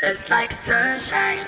It's like sunshine.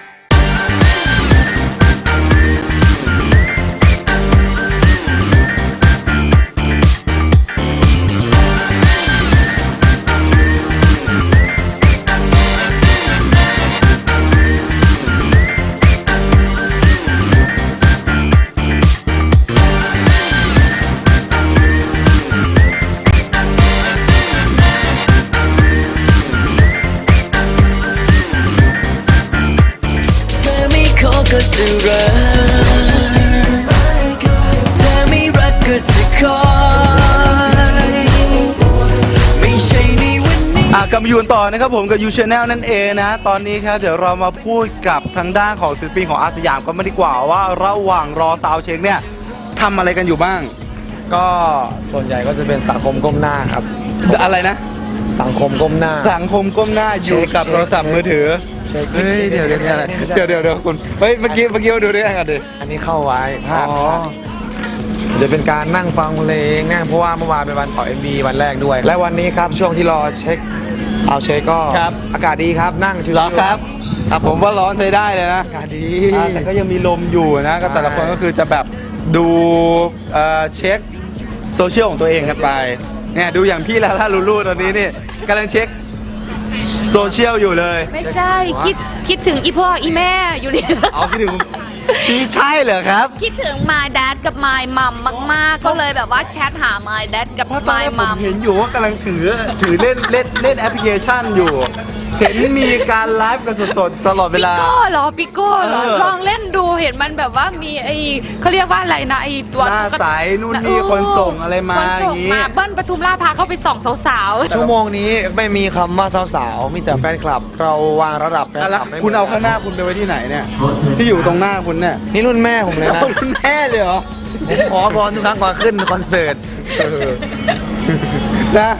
จะรักเธอไม่รักก็จะคอยไม่ใช่ในวันนี้ อะกลับมาอยู่กันต่อนะครับผมกับยูชแนลนั่นเองนะ ตอนนี้ครับเดี๋ยวเรามาพูดกับทางด้านของศิลปินของอาสยามกันมาดีกว่าว่าระหว่างรอซาวด์เช็คเนี่ยทำอะไรกันอยู่บ้าง ก็ส่วนใหญ่ก็จะเป็นสังคมก้มหน้าครับ อะไรนะ สังคมก้มหน้า สังคมก้มหน้าอยู่กับเช็คโทรศัพท์มือถือ เช็คเฮ้ยเดี๋ยวเดี๋ยวเดี๋ยวไม่ใช่เดี๋ยวเดี๋ยวเดี๋ยวคุณเฮ้ยเมื่อกี้เมื่อกี้มาดูได้ยังไงดิอันนี้เข้าไว้พลาดอ๋อพลาดจะเป็นการนั่งฟังเพลงนั่งเพราะว่าเมื่อวานเป็นวันปล่อย MV วันแรกด้วย และวันนี้ครับช่วงที่รอเช็คสาวเช็คก็ครับอากาศดีครับนั่งชิวร้อนๆครับอะผมว่าร้อนใช้ได้เลยนะอากาศดีอะแต่ก็ยังมีลมอยู่นะก็แต่ละคนก็คือจะแบบดูเอ่อเช็คโซเชียลของตัวเองกันไปเนี่ยดูอย่างพี่ลาล่าลูลูตอนนี้นี่กำลังเช็ค โซเชียลอยู่เลย ไม่ใช่คิดคิดถึงอีพ่ออีแม่อยู่ดิเอาคิดถึงพี่ใช่เหรอครับ คิดถึงมาด d ดกับมายมัมมาก ๆ ก็เลยแบบว่าแชทหามาด d ดกับเพราะตอนมายแรกผมัมม เห็นอยู่ว่ากำลังถือถือเล่นเล่นเล่นแอปพลิเคชันอยู่ เห็นมีการไลฟ์กันสดๆตลอดเวปิลาโก้เหรอปิโก้เหรอเออ ลองเล่นดูเห็นมันแบบว่ามีไอเขาเรียกว่าอะไรนะไอตัวหน้าตุ๊กตใสนู่นนี่คนส่งอะไรมาคนส่งอย่างงี้ มาเบิ้ลปทุมราชพาเข้าไปส่องสาวชั่วโมงนี้ไม่มีคำว่าสาวๆ มีแต่แฟนคลับ เราวางระดับแฟนอะคแล้วลับไม่คุณเอาข้างหน้าคุณไปไว้ที่ไหนเนี่ย ที่อยู่ตรงหน้าคุณเนี่ยนี่รุ่นแม่ผมเลยนะเอาคุณแม่เลยเหรอ ผมขอพรทุกครั้งก่อนขึ้นคอนเสิร์ต นะ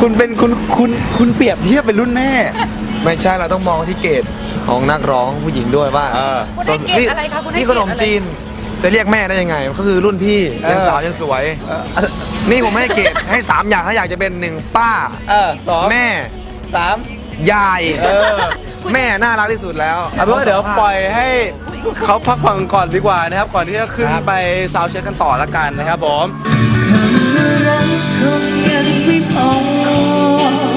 คุณเป็นคุณคุณคุณเปรียบเทียบเป็นรุ่นแม่ ไม่ใช่เราต้องมองที่เกรดของนักร้องผู้หญิงด้วยว่าเออๆคุณให้เกรดอะไรคะคุณให้พี่เกขรดนมอะไรจีนจะเรียกแม่ได้ยังไง ก็คือรุ่นพี่เออ ยังสาวยังสวยเออนี่ผมให้เกรดให้สามอย่างถ้าอยากจะเป็นหนึ่งป้า เออสองแม่ สาม ยาย เออ แม่น่ารักที่สุดแล้ว เอาเป็นว่าเดี๋ยวปล่อยให้เขาพักผ่อนก่อนดีกว่านะครับ ก่อนที่จะขึ้นครับ ไปซาวด์เช็คกันต่อละกันนะครับผมรักคงยังไม่พอ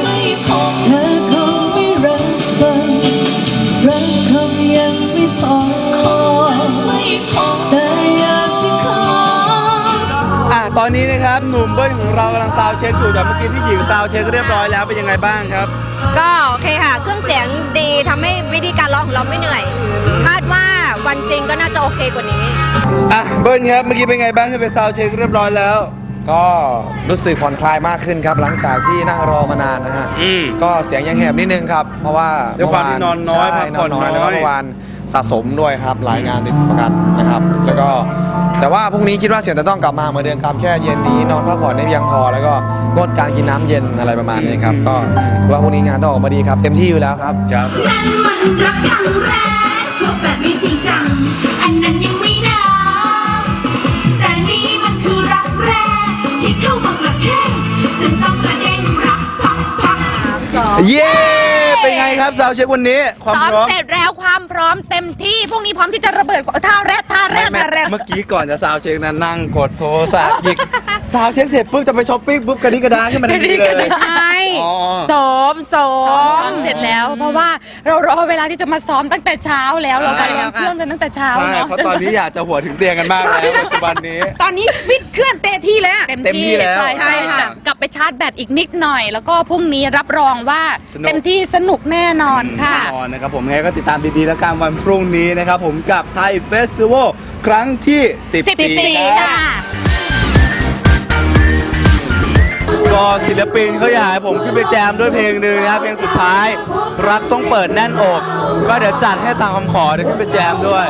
ไม่พอเธอค อะตอนนี้นะครับหนุ่มเบิ้ลของเรากำลังซาวด์เช็คอยู่แต่เมื่อกี้พี่หญิงซาวด์เช็คเรียบร้อยแล้วเป็นยังไงบ้างครับ ก็โอเคค่ะ เครื่องเสียงดีทำให้วิธีการร้องของเราไม่เหนื่อย คาดว่าวันจริงก็น่าจะโอเคกว่านี้ อะเบิ้ลครับเมื่อกี้เป็นไงบ้างที่ไปซาวด์เช็คเรียบร้อยแล้ว ก็รู้สึกผ่อนคลายมากขึ้นครับ หลังจากที่นั่งรอมานานนะฮะอืมก็เสียงยังแหบนิดนึงครับ เพราะว่าด้วยความที่นอนน้อยใช่พักผ่อนนอนน้อยน้อยแล้วก็เมื่อวาน สะสมด้วยครับหลายงานติดต่อกันนะครับ แล้วก็แต่ว่าพรุ่งนี้คิดว่าเสียงจะต้องกลับมาเหมือนเดิมครับแค่เย็นนี้นอนพักผ่อนได้เพียงพอ แล้วก็งดการกินน้ำเย็นอะไรประมาณนี้ครับก็ถือว่าพรุ่งนี้งานต้องออกมาดีครับ เต็มที่อยู่แล้วครับครับนั่นมันรักครั้งแรกพบแบบไม่จริงจังอันนั้นยังไม่นานแต่นี่มันคือรักแรกที่เข้ามากระแทกจนต้องกระเด้งรักพักพักเย้เป็นไง ครับซาวด์เช็ควันนี้ความซ้อมพร้อมเสร็จแล้วความพร้อมเต็มที่พรุ่งนี้พร้อมที่จะระเบิดท่าแรดท่าแรดไม่ท่าแรดเมื่อกี้ก่อนจะซาวด์เช็คนั้นนั่งกดโทรศัพท์หยิกซาวด์เช็คเสร็จปุ๊บจะไปช้อปปิ้งปุ๊บกระดิกกระดาขึ้นมาทันทีเลยไม่ใช่ อ๋อ ซ้อมซ้อมเสร็จแล้ว เพราะว่าเรารอเวลาที่จะมาซ้อมตั้งแต่เช้าแล้วเราไปลงเครื่องกันตั้งแต่เช้าใช่เนาะเพราะตอนนี้อยากจะหัวถึงเตียงกันมากแล้วปัจจุบันนี้ ตอนนี้ฟิตเครื่องเต็มที่แล้ว เต็มที่แล้วใช่ใช่ค่ะ กลับไปชาร์จแบตอีกนิดหน่อย แล้วก็พรุ่งนี้รับรองว่าสนุก เต็มที่สนุกแน่นอนค่ะ แน่นอนนะครับผมยังไงก็ติดตามดีๆแล้วกันวันพรุ่งนี้นะครับผมกับไทยเฟสติวัลครั้งที่ 14ครับ14ค่ะ ก็ศิลปินเขาอยากให้ผมขึ้นไปแจมด้วยเพลงหนึ่งนะครับเพลงสุดท้าย รักต้องเปิดแน่นอก ก็เดี๋ยวจัดให้ตามคำขอเดี๋ยวขึ้นไปแจมด้วย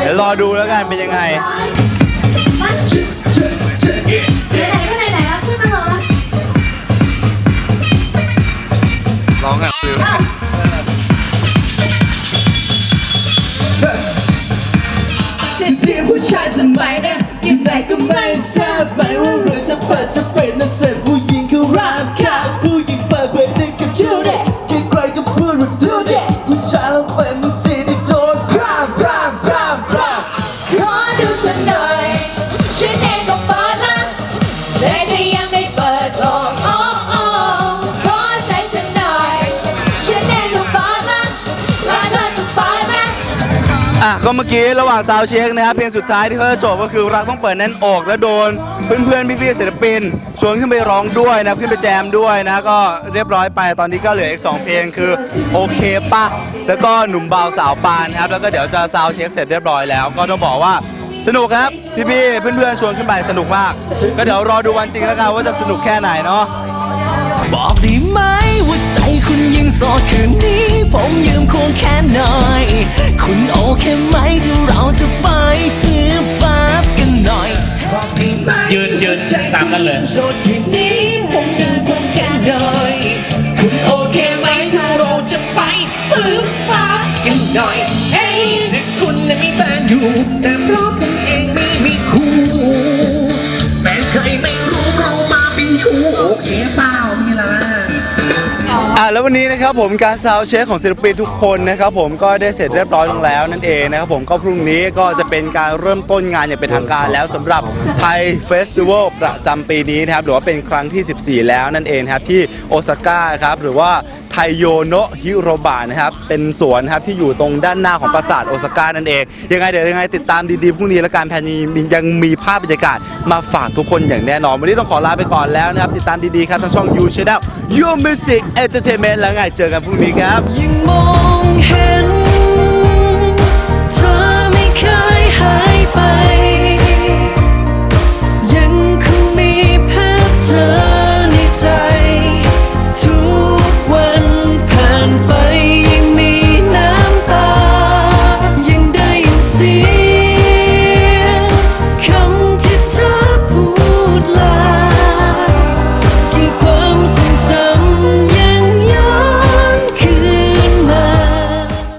เดี๋ยวรอดูแล้วกันเป็นยังไง ร้องอะฟิว อะก็เมื่อกี้ระหว่างซาวด์เช็คนะครับเพลงสุดท้ายที่เขาจะจบก็คือรักต้องเปิดแน่นอกแล้วโดน เพื่อนๆพี่ๆศิลปินชวนขึ้นไปร้องด้วยนะขึ้นไปแจมด้วยนะก็เรียบร้อยไปตอนนี้ก็เหลืออีกสองเพลงคือโอเคปะแล้วก็หนุ่มเบาสาวปานครับแล้วก็เดี๋ยวจะซาวด์เช็คเสร็จเรียบร้อยแล้ว ก็ต้องบอกว่าสนุกครับพี่ๆเพื่อนๆชวนขึ้นไปสนุกมาก ก็เดี๋ยวรอดูวันจริงแล้วกันว่าจะสนุกแค่ไหนเนาะบอกได้ไหมว่าใจคุณยังโสดคืนนี้ ผมยืมควงแค่หน่อย คุณโอเคไหมที่เราจะไปฟื้นฟ้ากันหน่อย ยืนยืนตามกันเลยโสดคืนนี้ผมยืมควงแค่หน่อย คุณโอเคไหมถ้าเราจะไปฟื้นฟ้ากันหน่อย เฮ้ยถึงคุณนั้นมีแฟนอยู่ แต่เพราะผมเองไม่มีคู่แฟนใครไม่รู้เรามาเป็นชู้โอเคเปล่าพี่ล่ะ อะแล้ววันนี้นะครับผมการซาวเช็คของศิลปินทุกคนนะครับผมก็ได้เสร็จเรียบร้อยลงแล้วนั่นเองนะครับผมก็พรุ่งนี้ก็จะเป็นการเริ่มต้นงานอย่างเป็นทางการแล้วสำหรับไทยเฟสติวัลประจำปีนี้นะครับหรือว่าเป็นครั้งที่ 14 แล้วนั่นเองครับที่โอซาก้าครับหรือว่า ไทโยโนะฮิโรบะนะครับ เป็นสวนครับที่อยู่ตรงด้านหน้าของปราสาทโอซาก้านั่นเอง ยังไงเดี๋ยวยังไงติดตามดีๆพรุ่งนี้และการแพนยังมีภาพบรรยากาศมาฝากทุกคนอย่างแน่นอน วันนี้ต้องขอลาไปก่อนแล้วนะครับ ติดตามดีๆครับทางช่อง You Channel You Music Entertainment แล้วไงเจอกันพรุ่งนี้ครับยังมอง